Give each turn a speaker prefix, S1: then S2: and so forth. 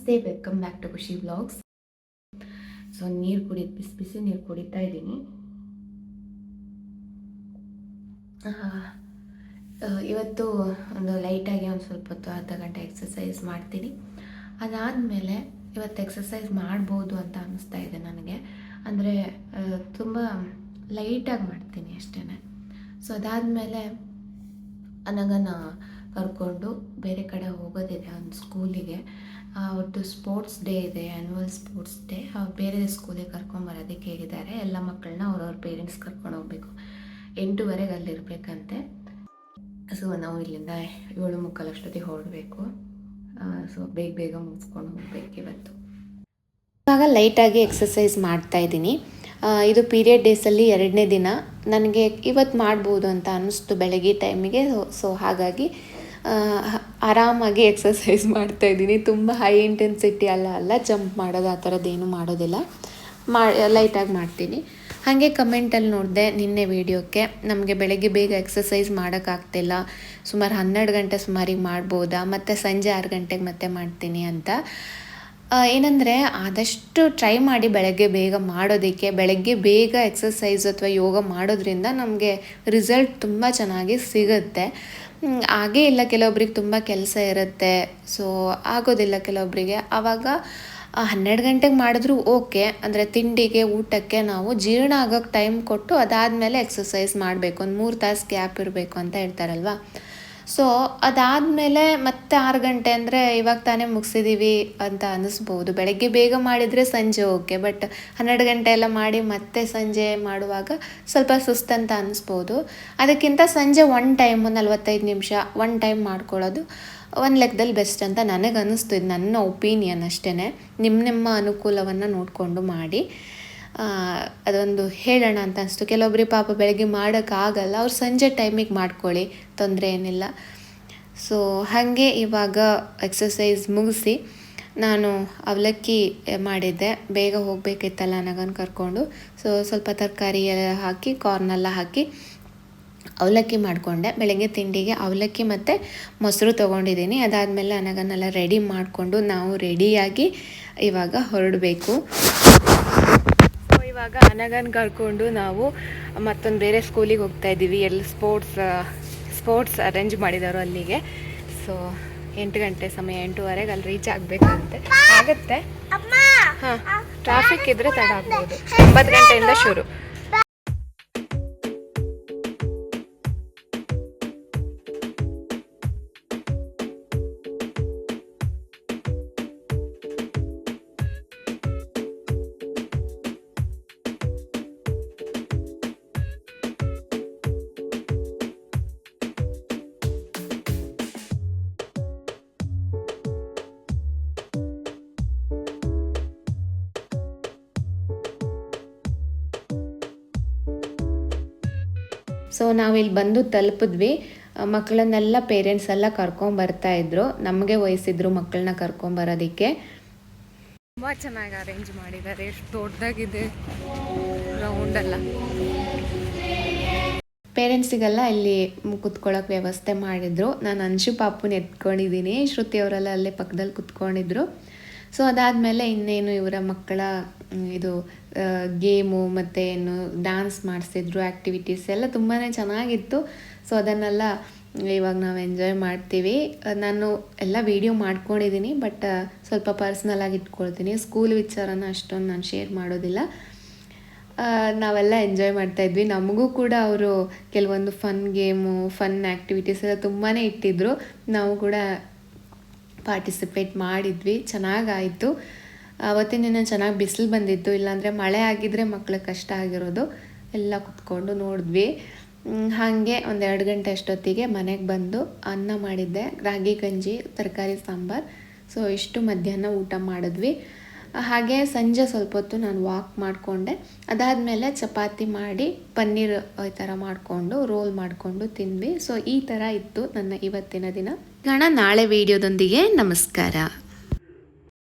S1: ನಮಸ್ತೆ welcome back to Khushi blogs so ನೀರು ಕುಡಿ, ಬಿಸಿ ಬಿಸಿ ನೀರು ಕುಡಿತಾ ಇದ್ದೀನಿ. ಇವತ್ತು ಒಂದು ಲೈಟಾಗಿ ಒಂದು ಸ್ವಲ್ಪ ಹೊತ್ತು ಅರ್ಧ ಗಂಟೆ ಎಕ್ಸಸೈಸ್ ಮಾಡ್ತೀನಿ. ಅದಾದಮೇಲೆ ಇವತ್ತು ಎಕ್ಸಸೈಸ್ ಮಾಡ್ಬೋದು ಅಂತ ಅನ್ನಿಸ್ತಾ ಇದೆ ನನಗೆ. ಅಂದರೆ ತುಂಬ ಲೈಟಾಗಿ ಮಾಡ್ತೀನಿ ಅಷ್ಟೇ ಸೊ ಅದಾದಮೇಲೆ ನನಗನ್ನು ಕರ್ಕೊಂಡು ಬೇರೆ ಕಡೆ ಹೋಗೋದಿದೆ ಒಂದು ಸ್ಕೂಲಿಗೆ ಅವತ್ತು ಸ್ಪೋರ್ಟ್ಸ್ ಡೇ ಇದೆ ಆ್ಯನ್ಯುವಲ್ ಸ್ಪೋರ್ಟ್ಸ್ ಡೇ ಅವ್ರು ಬೇರೆ ಸ್ಕೂಲಿಗೆ ಕರ್ಕೊಂಬರೋದಕ್ಕೆ ಹೇಳಿದ್ದಾರೆ ಎಲ್ಲ ಮಕ್ಕಳನ್ನ ಅವ್ರವ್ರ ಪೇರೆಂಟ್ಸ್ ಕರ್ಕೊಂಡು ಹೋಗಬೇಕು. ಎಂಟುವರೆಗೆ ಅಲ್ಲಿರಬೇಕಂತೆ. ಸೊ ನಾವು ಇಲ್ಲಿಂದ ಏಳು ಮುಕ್ಕಾಲು ಅಷ್ಟೊತ್ತಿಗೆ ಹೊರಡಬೇಕು ಸೊ ಬೇಗ ಬೇಗ ಮುಗಿಸ್ಕೊಂಡು ಹೋಗ್ಬೇಕು ಇವತ್ತು. ಇವಾಗ ಲೈಟಾಗಿ ಎಕ್ಸಸೈಸ್ ಮಾಡ್ತಾ ಇದ್ದೀನಿ. ಇದು ಪೀರಿಯಡ್ ಡೇಸಲ್ಲಿ ಎರಡನೇ ದಿನ. ನನಗೆ ಇವತ್ತು ಮಾಡ್ಬೋದು ಅಂತ ಅನ್ನಿಸ್ತು ಬೆಳಗ್ಗೆ ಟೈಮಿಗೆ ಸೊ ಹಾಗಾಗಿ ಆರಾಮಾಗಿ ಎಕ್ಸಸೈಸ್ ಮಾಡ್ತಾ ಇದ್ದೀನಿ. ತುಂಬ ಹೈ ಇಂಟೆನ್ಸಿಟಿ ಅಲ್ಲ ಅಲ್ಲ ಜಂಪ್ ಮಾಡೋದು ಆ ಥರದ್ದೇನು ಮಾಡೋದಿಲ್ಲ. ಮಾ ಲೈಟಾಗಿ ಮಾಡ್ತೀನಿ. ಹಾಗೆ ಕಮೆಂಟಲ್ಲಿ ನೋಡಿದೆ ನಿನ್ನೆ ವೀಡಿಯೋಕ್ಕೆ, ನಮಗೆ ಬೆಳಗ್ಗೆ ಬೇಗ ಎಕ್ಸಸೈಸ್ ಮಾಡೋಕ್ಕಾಗ್ತಿಲ್ಲ. ಸುಮಾರು ಹನ್ನೆರಡು ಗಂಟೆ ಸುಮಾರಿಗೆ ಮಾಡ್ಬೋದಾ? ಮತ್ತು ಸಂಜೆ ಆರು ಗಂಟೆಗೆ ಮತ್ತೆ ಮಾಡ್ತೀನಿ ಅಂತ. ಏನಂದರೆ, ಆದಷ್ಟು ಟ್ರೈ ಮಾಡಿ ಬೆಳಗ್ಗೆ ಬೇಗ ಮಾಡೋದಕ್ಕೆ, ಬೆಳಗ್ಗೆ ಬೇಗ ಎಕ್ಸಸೈಸ್ ಅಥವಾ ಯೋಗ ಮಾಡೋದ್ರಿಂದ ನಮಗೆ ರಿಸಲ್ಟ್ ತುಂಬ ಚೆನ್ನಾಗಿ ಸಿಗುತ್ತೆ. ಹಾಗೇ ಇಲ್ಲ, ಕೆಲವೊಬ್ರಿಗೆ ತುಂಬ ಕೆಲಸ ಇರುತ್ತೆ. ಸೊ ಆಗೋದಿಲ್ಲ ಕೆಲವೊಬ್ಬರಿಗೆ ಆವಾಗ ಹನ್ನೆರಡು ಗಂಟೆಗೆ ಮಾಡಿದ್ರು ಓಕೆ. ಅಂದರೆ ತಿಂಡಿಗೆ, ಊಟಕ್ಕೆ ನಾವು ಜೀರ್ಣ ಆಗೋಕ್ಕೆ ಟೈಮ್ ಕೊಟ್ಟು ಅದಾದಮೇಲೆ ಎಕ್ಸಸೈಸ್ ಮಾಡಬೇಕು. ಒಂದು ಮೂರು ತಾಸು ಗ್ಯಾಪ್ ಇರಬೇಕು ಅಂತ ಹೇಳ್ತಾರಲ್ವ? ಸೊ ಅದಾದಮೇಲೆ ಮತ್ತೆ ಆರು ಗಂಟೆ ಅಂದರೆ ಇವಾಗ ತಾನೇ ಮುಗಿಸಿದ್ದೀವಿ ಅಂತ ಅನ್ನಿಸ್ಬೋದು ಬೆಳಗ್ಗೆ ಬೇಗ ಮಾಡಿದರೆ ಸಂಜೆ ಓಕೆ ಬಟ್ ಹನ್ನೆರಡು ಗಂಟೆ ಎಲ್ಲ ಮಾಡಿ ಮತ್ತೆ ಸಂಜೆ ಮಾಡುವಾಗ ಸ್ವಲ್ಪ ಸುಸ್ತಂತ ಅನ್ನಿಸ್ಬೋದು ಅದಕ್ಕಿಂತ ಸಂಜೆ ಒನ್ ಟೈಮ್ ನಲ್ವತ್ತೈದು ನಿಮಿಷ ಒನ್ ಟೈಮ್ ಮಾಡ್ಕೊಳ್ಳೋದು ಒಂದು ಲೆಕ್ಕದಲ್ಲಿ ಬೆಸ್ಟ್ ಅಂತ ನನಗೆ ಅನ್ನಿಸ್ತು ಇದು ನನ್ನ ಒಪೀನಿಯನ್ ಅಷ್ಟೇ ನಿಮ್ಮ ನಿಮ್ಮ ಅನುಕೂಲವನ್ನು ನೋಡಿಕೊಂಡು ಮಾಡಿ. ಅದೊಂದು ಹೇಳೋಣ ಅಂತ ಅನಿಸ್ತು. ಕೆಲವೊಬ್ರಿಗೆ ಪಾಪ ಬೆಳಗ್ಗೆ ಮಾಡೋಕ್ಕಾಗಲ್ಲ, ಅವ್ರು ಸಂಜೆ ಟೈಮಿಗೆ ಮಾಡ್ಕೊಳ್ಳಿ, ತೊಂದರೆ ಏನಿಲ್ಲ. ಸೊ ಹಾಗೆ ಇವಾಗ ಎಕ್ಸಸೈಸ್ ಮುಗಿಸಿ ನಾನು ಅವಲಕ್ಕಿ ಮಾಡಿದ್ದೆ. ಬೇಗ ಹೋಗಬೇಕಿತ್ತಲ್ಲ ನನಗನ್ನು ಕರ್ಕೊಂಡು. ಸೊ ಸ್ವಲ್ಪ ತರಕಾರಿ ಎಲ್ಲ ಹಾಕಿ ಕಾರ್ನೆಲ್ಲ ಹಾಕಿ ಅವಲಕ್ಕಿ ಮಾಡಿಕೊಂಡೆ. ಬೆಳಗ್ಗೆ ತಿಂಡಿಗೆ ಅವಲಕ್ಕಿ ಮತ್ತು ಮೊಸರು ತೊಗೊಂಡಿದ್ದೀನಿ. ಅದಾದಮೇಲೆ ನನಗನ್ನೆಲ್ಲ ರೆಡಿ ಮಾಡಿಕೊಂಡು ನಾವು ರೆಡಿಯಾಗಿ ಇವಾಗ ಹೊರಡಬೇಕು. ಇವಾಗ ಅನಗನ್ ಕರ್ಕೊಂಡು ನಾವು ಮತ್ತೊಂದು ಬೇರೆ ಸ್ಕೂಲಿಗೆ ಹೋಗ್ತಾ ಇದ್ದೀವಿ. ಎಲ್ಲಿ ಸ್ಪೋರ್ಟ್ಸ್ ಸ್ಪೋರ್ಟ್ಸ್ ಅರೇಂಜ್ ಮಾಡಿದಾರೋ ಅಲ್ಲಿಗೆ. ಸೊ ಎಂಟು ಗಂಟೆ ಸಮಯ ಎಂಟೂವರೆಗೆ ಅಲ್ಲಿ ರೀಚ್ ಆಗಬೇಕಂತೆ. ಆಗುತ್ತೆ. ಹಾಂ ಟ್ರಾಫಿಕ್ ಇದ್ರೆ ತಡ ಆಗ್ಬೋದು. ಒಂಬತ್ತು ಗಂಟೆಯಿಂದ ಶುರು. ಸೊ ನಾವಿಲ್ಲಿ ಬಂದು ತಲುಪಿದ್ವಿ. ಮಕ್ಕಳನ್ನೆಲ್ಲ ಪೇರೆಂಟ್ಸ್ ಎಲ್ಲ ಕರ್ಕೊಂಬರ್ತಾ ಇದ್ರು. ನಮಗೆ ವಯಸ್ಸಿದ್ರು ಮಕ್ಕಳನ್ನ ಕರ್ಕೊಂಬರೋದಕ್ಕೆ ತುಂಬ ಚೆನ್ನಾಗಿ ಅರೇಂಜ್ ಮಾಡಿದ್ದಾರೆ ಎಷ್ಟು ದೊಡ್ಡದಾಗಿದೆ ರೌಂಡ್ ಎಲ್ಲ. ಪೇರೆಂಟ್ಸಿಗೆಲ್ಲ ಇಲ್ಲಿ ಕುತ್ಕೊಳ್ಳೋಕೆ ವ್ಯವಸ್ಥೆ ಮಾಡಿದ್ರು. ನಾನು ಅಂಶು ಪಾಪುನ ಎತ್ಕೊಂಡಿದ್ದೀನಿ ಶ್ರುತಿ ಅವರೆಲ್ಲ ಅಲ್ಲೇ ಪಕ್ಕದಲ್ಲಿ ಕುತ್ಕೊಂಡಿದ್ರು. ಸೊ ಅದಾದಮೇಲೆ ಇನ್ನೇನು ಇವರ ಮಕ್ಕಳ ಇದು ಗೇಮು ಮತ್ತು ಏನು ಡ್ಯಾನ್ಸ್ ಮಾಡಿಸಿದ್ರು ಆ್ಯಕ್ಟಿವಿಟೀಸ್ ಎಲ್ಲ ತುಂಬಾ ಚೆನ್ನಾಗಿತ್ತು. ಸೊ ಅದನ್ನೆಲ್ಲ ಇವಾಗ ನಾವು ಎಂಜಾಯ್ ಮಾಡ್ತೀವಿ. ನಾನು ಎಲ್ಲ ವೀಡಿಯೋ ಮಾಡ್ಕೊಂಡಿದ್ದೀನಿ ಬಟ್ ಸ್ವಲ್ಪ ಪರ್ಸ್ನಲ್ ಆಗಿ ಇಟ್ಕೊಳ್ತೀನಿ. ಸ್ಕೂಲ್ ವಿಚಾರನ ಅಷ್ಟೊಂದು ನಾನು ಶೇರ್ ಮಾಡೋದಿಲ್ಲ. ನಾವೆಲ್ಲ ಎಂಜಾಯ್ ಮಾಡ್ತಾ ಇದ್ವಿ. ನಮಗೂ ಕೂಡ ಅವರು ಕೆಲವೊಂದು ಫನ್ ಗೇಮು ಫನ್ ಆ್ಯಕ್ಟಿವಿಟೀಸ್ ಎಲ್ಲ ತುಂಬಾ ಇಟ್ಟಿದ್ರು. ನಾವು ಕೂಡ ಪಾರ್ಟಿಸಿಪೇಟ್ ಮಾಡಿದ್ವಿ. ಚೆನ್ನಾಗಾಯಿತು ಅವತ್ತಿನ ದಿನ ಚೆನ್ನಾಗಿ ಬಿಸಿಲು ಬಂದಿತ್ತು, ಇಲ್ಲಾಂದರೆ ಮಳೆ ಆಗಿದ್ದರೆ ಮಕ್ಳಿಗೆ ಕಷ್ಟ ಆಗಿರೋದು. ಎಲ್ಲ ಕುತ್ಕೊಂಡು ನೋಡಿದ್ವಿ. ಹಾಗೆ ಒಂದು ಎರಡು ಗಂಟೆ ಅಷ್ಟೊತ್ತಿಗೆ ಮನೆಗೆ ಬಂದು ಅನ್ನ ಮಾಡಿದ್ದೆ. ರಾಗಿ, ಗಂಜಿ, ತರಕಾರಿ, ಸಾಂಬಾರು. ಸೊ ಇಷ್ಟು ಮಧ್ಯಾಹ್ನ ಊಟ ಮಾಡಿದ್ವಿ. ಹಾಗೆ ಸಂಜೆ ಸ್ವಲ್ಪ ಹೊತ್ತು ನಾನು ವಾಕ್ ಮಾಡಿಕೊಂಡೆ. ಅದಾದಮೇಲೆ ಚಪಾತಿ ಮಾಡಿ ಪನ್ನೀರ್ ಈ ಥರ ಮಾಡಿಕೊಂಡು, ರೋಲ್ ಮಾಡಿಕೊಂಡು ತಿಂದ್ವಿ. ಸೊ ಈ ಥರ ಇತ್ತು ನನ್ನ ಇವತ್ತಿನ ದಿನ. ಗಣ ನಾಳೆ ವಿಡಿಯೋದೊಂದಿಗೆ ನಮಸ್ಕಾರ.